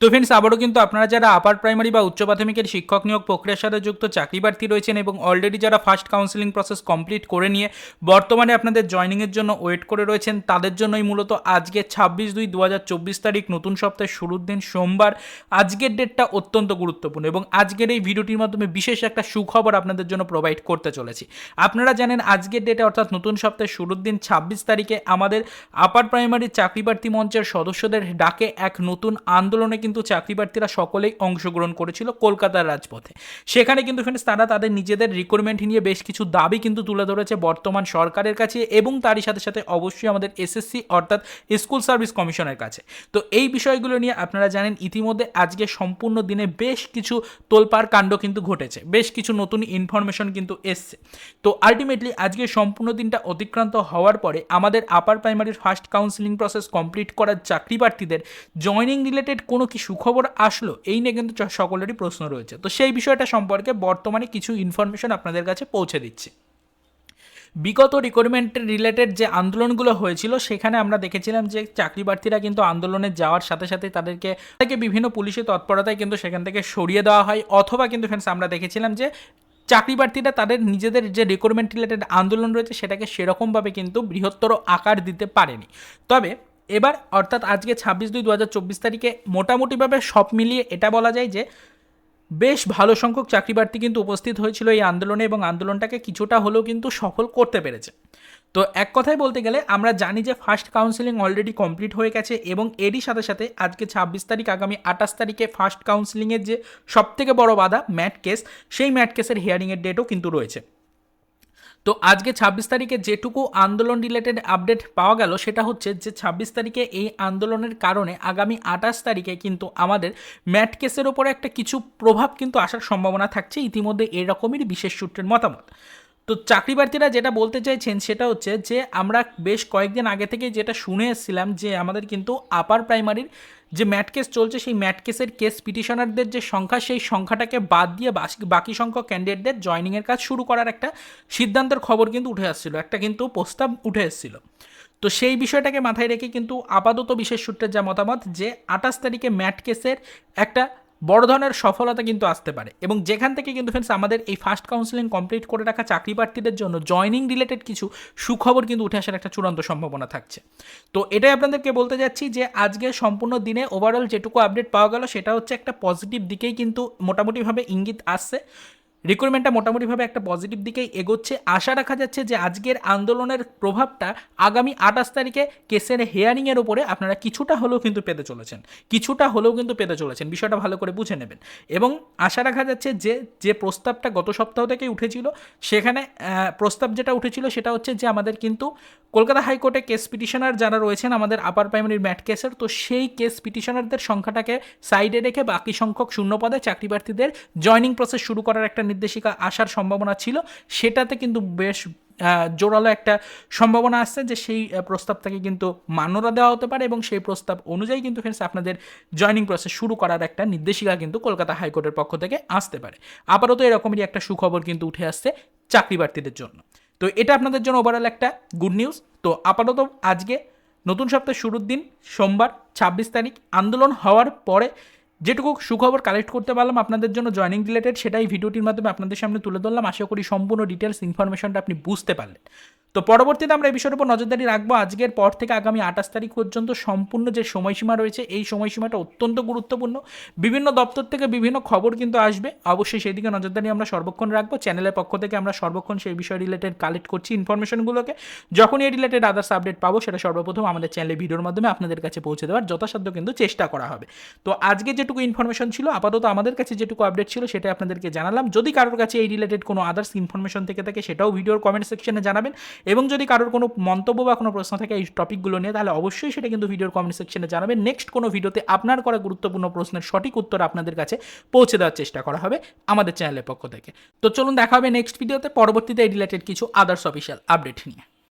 তো ফ্রেন্ডস আবারও কিন্তু আপনারা যারা আপার প্রাইমারি বা উচ্চ প্রাথমিকের শিক্ষক নিয়োগ প্রক্রিয়ার সাথে যুক্ত চাকরি প্রার্থী রয়েছেন এবং অলরেডি যারা ফার্স্ট কাউন্সিলিং প্রসেস কমপ্লিট করে নিয়ে বর্তমানে আপনাদের জয়নিংয়ের জন্য ওয়েট করে রয়েছেন, তাদের জন্যই মূলত আজকে ছাব্বিশ দুই দু তারিখ, নতুন সপ্তাহের শুরুর দিন সোমবার। আজকের ডেটটা অত্যন্ত গুরুত্বপূর্ণ এবং আজকের এই ভিডিওটির মাধ্যমে বিশেষ একটা সুখবর আপনাদের জন্য প্রোভাইড করতে চলেছি। আপনারা জানেন, আজকের ডেটে অর্থাৎ নতুন সপ্তাহের শুরুর দিন ছাব্বিশ তারিখে আমাদের আপার প্রাইমারি চাকরি প্রার্থী মঞ্চের সদস্যদের ডাকে এক নতুন আন্দোলনে কিন্তু চাকরি প্রার্থীরা সকলেই অংশগ্রহণ করেছিল কলকাতার রাজপথে। সেখানে কিন্তু ফ্রেন্ডস তারা তাদের নিজেদের রিক্রুটমেন্ট নিয়ে বেশ কিছু দাবি কিন্তু তুলে ধরেছে বর্তমান সরকারের কাছে এবং তারই সাথে সাথে অবশ্যই আমাদের এসএসসি অর্থাৎ স্কুল সার্ভিস কমিশনের কাছে। তো এই বিষয়গুলো নিয়ে আপনারা জানেন ইতিমধ্যে আজকে সম্পূর্ণ দিনে বেশ কিছু তোলপাড় কাণ্ড কিন্তু ঘটেছে। বেশ কিছু নতুন ইনফরমেশন কিন্তু এসছে। তো আলটিমেটলি আজকে সম্পূর্ণ দিনটা অতিক্রান্ত হওয়ার পরে আমাদের আপার প্রাইমারির ফার্স্ট কাউন্সিলিং প্রসেস কমপ্লিট করার চাকরি প্রার্থীদের জয়নিং রিলেটেড কোনো কি সুখবর আসলো, এই নিয়ে কিন্তু সকলেরই প্রশ্ন রয়েছে। তো সেই বিষয়টা সম্পর্কে বর্তমানে কিছু ইনফরমেশন আপনাদের কাছে পৌঁছে দিচ্ছি। বিগত রিক্রুটমেন্টের রিলেটেড যে আন্দোলনগুলো হয়েছিল, সেখানে আমরা দেখেছিলাম যে চাকরি প্রার্থীরা কিন্তু আন্দোলনে যাওয়ার সাথে সাথে তাদেরকে থেকে বিভিন্ন পুলিশি তৎপরতায় কিন্তু সেখান থেকে সরিয়ে দেওয়া হয়। অথবা কিন্তু ফ্রেন্ডস আমরা দেখেছিলাম যে চাকরি প্রার্থীরা তাদের নিজেদের যে রিক্রুটমেন্ট রিলেটেড আন্দোলন রয়েছে, সেটাকে সেরকমভাবে কিন্তু বৃহত্তর আকার দিতে পারেনি। তবে এবার অর্থাৎ আজকে ছাব্বিশ দুই দু হাজার চব্বিশ তারিখে মোটামুটিভাবে সব মিলিয়ে এটা বলা যায় যে বেশ ভালো সংখ্যক চাকরি প্রার্থী কিন্তু উপস্থিত হয়েছিল এই আন্দোলনে এবং আন্দোলনটাকে কিছুটা হলেও কিন্তু সফল করতে পেরেছে। তো এক কথায় বলতে গেলে আমরা জানি যে ফার্স্ট কাউন্সিলিং অলরেডি কমপ্লিট হয়ে গেছে এবং এরই সাথে সাথে আজকে ছাব্বিশ তারিখ, আগামী আঠাশ তারিখে ফার্স্ট কাউন্সিলিংয়ের যে সবথেকে বড় বাধা ম্যাট কেস, সেই ম্যাট কেসের হিয়ারিংয়ের ডেটও কিন্তু রয়েছে। তো আজকে ছাব্বিশ তারিখে যেটুকু আন্দোলন রিলেটেড আপডেট পাওয়া গেল, সেটা হচ্ছে যে ছাব্বিশ তারিখে এই আন্দোলনের কারণে আগামী আঠাশ তারিখে কিন্তু আমাদের ম্যাট কেসের ওপরে একটা কিছু প্রভাব কিন্তু আসার সম্ভাবনা থাকছে। ইতিমধ্যে এরকমই বিশেষ সূত্রের মতামত। তো চাকরি প্রার্থীরা যেটা বলতে চাইছেন সেটা হচ্ছে যে, আমরা বেশ কয়েকদিন আগে থেকে যেটা শুনে এসেছিলাম যে, আমাদের কিন্তু আপার প্রাইমারির যে ম্যাট কেস চলছে, সেই ম্যাট কেসের কেস পিটিশনারদের যে সংখ্যা, সেই সংখ্যাটাকে বাদ দিয়ে বাকি সংখ্যক ক্যান্ডিডেটদের জয়নিংয়ের কাজ শুরু করার একটা সিদ্ধান্তের খবর কিন্তু উঠে আসছিল, একটা কিন্তু প্রস্তাব উঠে এসেছিল। তো সেই বিষয়টাকে মাথায় রেখে কিন্তু আপাতত বিশেষ সূত্রের যা মতামত যে, আঠাশ তারিখে ম্যাট কেসের একটা বড় ধরনের সফলতা কিন্তু আসতে পারে। এবং যেখান থেকে কিন্তু ফ্রেন্ডস আমাদের এই ফার্স্ট কাউন্সিলিং কমপ্লিট করে রাখা চাকরি প্রার্থীদের জন্য জয়নিং রিলেটেড কিছু সুখবর কিন্তু উঠে আসার একটা চূড়ান্ত সম্ভাবনা থাকছে। তো এটাই আপনাদেরকে বলতে যাচ্ছি যে আজকে সম্পূর্ণ দিনে ওভারঅল যেটুকু আপডেট পাওয়া গেল সেটা হচ্ছে একটা পজিটিভ দিকেই কিন্তু মোটামুটিভাবে ইঙ্গিত আসছে। রিক্রুটমেন্টটা মোটামুটিভাবে একটা পজিটিভ দিকেই এগোচ্ছে। আশা রাখা যাচ্ছে যে আজকের আন্দোলনের প্রভাবটা আগামী আঠাশ তারিখে কেসের হেয়ারিংয়ের ওপরে আপনারা কিছুটা হলেও কিন্তু পেতে চলেছেন। কিছুটা হলেও কিন্তু পেতে চলেছেন। বিষয়টা ভালো করে বুঝে নেবেন। এবং আশা রাখা যাচ্ছে যে যে প্রস্তাবটা গত সপ্তাহ থেকেই উঠেছিল, সেখানে প্রস্তাব যেটা উঠেছিল সেটা হচ্ছে যে আমাদের কিন্তু কলকাতা হাইকোর্টে কেস পিটিশনার যারা রয়েছেন, আমাদের আপার প্রাইমারির ম্যাট কেসের তো সেই কেস পিটিশনারদের সংখ্যাটাকে সাইডে রেখে বাকি সংখ্যক শূন্য পদে চাকরি প্রার্থীদের জয়নিং প্রসেস শুরু করার একটা নির্দেশিকা আসার সম্ভাবনা ছিল। সেটাতে কিন্তু বেশ জোরালো একটা সম্ভাবনা আসছে যে সেই প্রস্তাবটাকে কিন্তু মান্যতা দেওয়া হতে পারে এবং সেই প্রস্তাব অনুযায়ী কিন্তু ফ্রেন্ডস আপনাদের জয়নিং প্রসেস শুরু করার একটা নির্দেশিকা কিন্তু কলকাতা হাইকোর্টের পক্ষ থেকে আসতে পারে। আপাতত এরকমই একটা সুখবর কিন্তু উঠে আসছে চাকরি প্রার্থীদের জন্য। তো এটা আপনাদের জন্য ওভারঅল একটা গুড নিউজ তো আপাতত আজকে নতুন সপ্তাহের শুরুর দিন, সোমবার, ছাব্বিশ তারিখ, আন্দোলন হওয়ার পরে যেটুকু সুখবর কালেক্ট করতে পারলাম আপনাদের জন্য জয়নিং রিলেটেড সেটাই ভিডিওটির মাধ্যমে আপনাদের সামনে তুলে ধরলাম। আশা করি সম্পূর্ণ ডিটেলস ইনফরমেশনটা আপনি বুঝতে পারলেন। তো পরবর্তীতে আমরা এই বিষয়ের উপর নজরদারি রাখব। আজকের পর থেকে আগামী আঠাশ তারিখ পর্যন্ত সম্পূর্ণ যে সময়সীমা রয়েছে, এই সময়সীমাটা অত্যন্ত গুরুত্বপূর্ণ। বিভিন্ন দপ্তর থেকে বিভিন্ন খবর কিন্তু আসবে। অবশ্যই সেই দিকে নজরদারি আমরা সর্বক্ষণ রাখব। চ্যানেলের পক্ষ থেকে আমরা সর্বক্ষণ সেই বিষয় রিলেটেড কালেক্ট করছি ইনফরমেশনগুলোকে যখনই এই রিলেটেড আদার্স আপডেট পাবো, সেটা সর্বপ্রথম আমাদের চ্যানেলে ভিডিওর মাধ্যমে আপনাদের কাছে পৌঁছে দেওয়ার যথাসাধ্য কিন্তু চেষ্টা করা হবে। তো আজকে যেটুকু ইনফরমেশন ছিল, আপাতত আমাদের কাছে যেটুকু আপডেট ছিল সেটা আপনাদেরকে জানালাম। যদি কারোর কাছে এই রিলেটেড কোনো আদার্স ইনফরমেশন থেকে থাকে, সেটাও ভিডিওর কমেন্ট সেকশনে জানাবেন। এবং যদি কারোর কোনো মন্তব্য বা কোনো প্রশ্ন থাকে এই টপিকগুলো নিয়ে, তাহলে অবশ্যই সেটা কিন্তু ভিডিওর কমেন্ট সেকশনে জানাবেন নেক্সট কোনো ভিডিওতে আপনার করা গুরুত্বপূর্ণ প্রশ্নের সঠিক উত্তর আপনাদের কাছে পৌঁছে দেওয়ার চেষ্টা করা হবে আমাদের চ্যানেলের পক্ষ থেকে। তো চলুন দেখা হবে নেক্সট ভিডিওতে পরবর্তীতে এই রিলেটেড কিছু আদার্স অফিসিয়াল আপডেট নিয়ে।